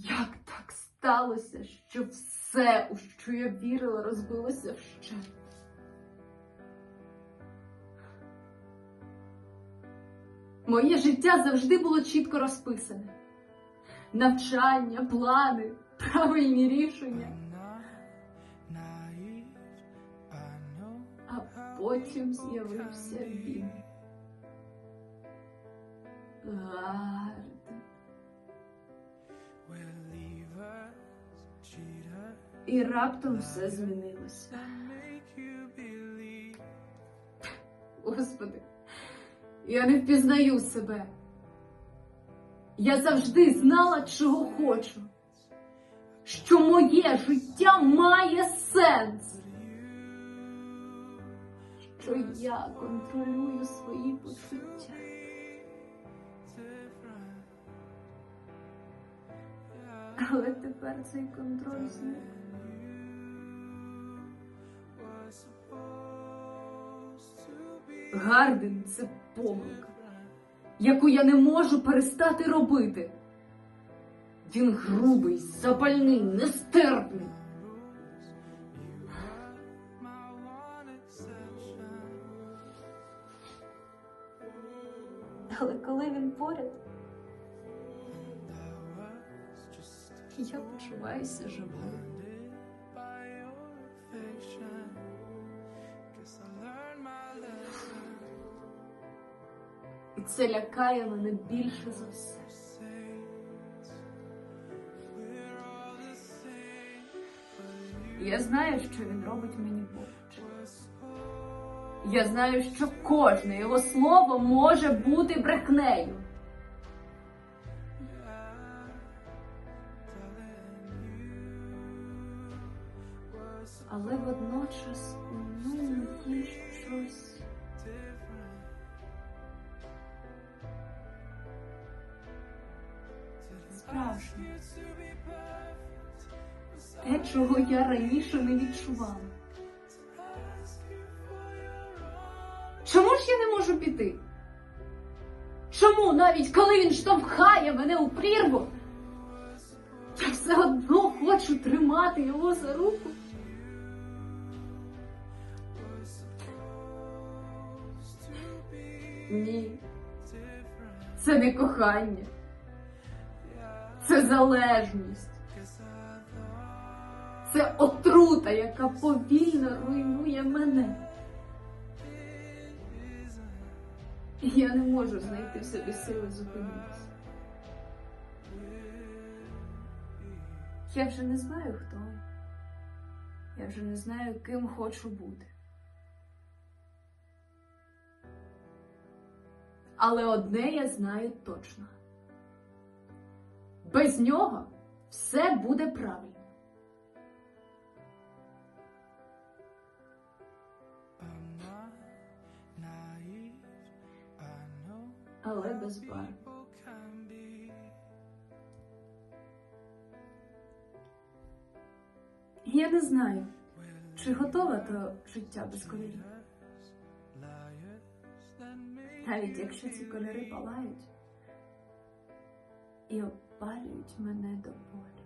Як так сталося, що все, у що я вірила, розбилося вщент? Моє життя завжди було чітко розписане. Навчання, плани, правильні рішення. А потім з'явився він. Гард. І раптом все змінилося. Господи, я не впізнаю себе. Я завжди знала, чого хочу, що моє життя має сенс, що я контролюю свої почуття. Але тепер цей контроль зник. Гарден це помилка, яку я не можу перестати робити. Він грубий, запальний, нестерпний. Але коли він поряд, я почуваюся живою. І це лякає мене більше за все. Я знаю, що він робить мені боляче. Я знаю, що кожне його слово може бути брехнею. Але водночас у ньому є щось. Справжнє. Те, чого я раніше не відчувала. Чому ж я не можу піти? Чому навіть коли він штовхає мене у прірву, я все одно хочу тримати його за руку? Ні. Це не кохання. Це залежність. Це отрута, яка повільно руйнує мене. І я не можу знайти в собі сили зупинитися. Я вже не знаю, хто я. Вже не знаю, ким хочу бути. Але одне я знаю точно. Без нього все буде правильно. Але без барв. Я не знаю, чи готова до життя без кольорів навіть якщо ці кольори палають і опалюють мене до болю.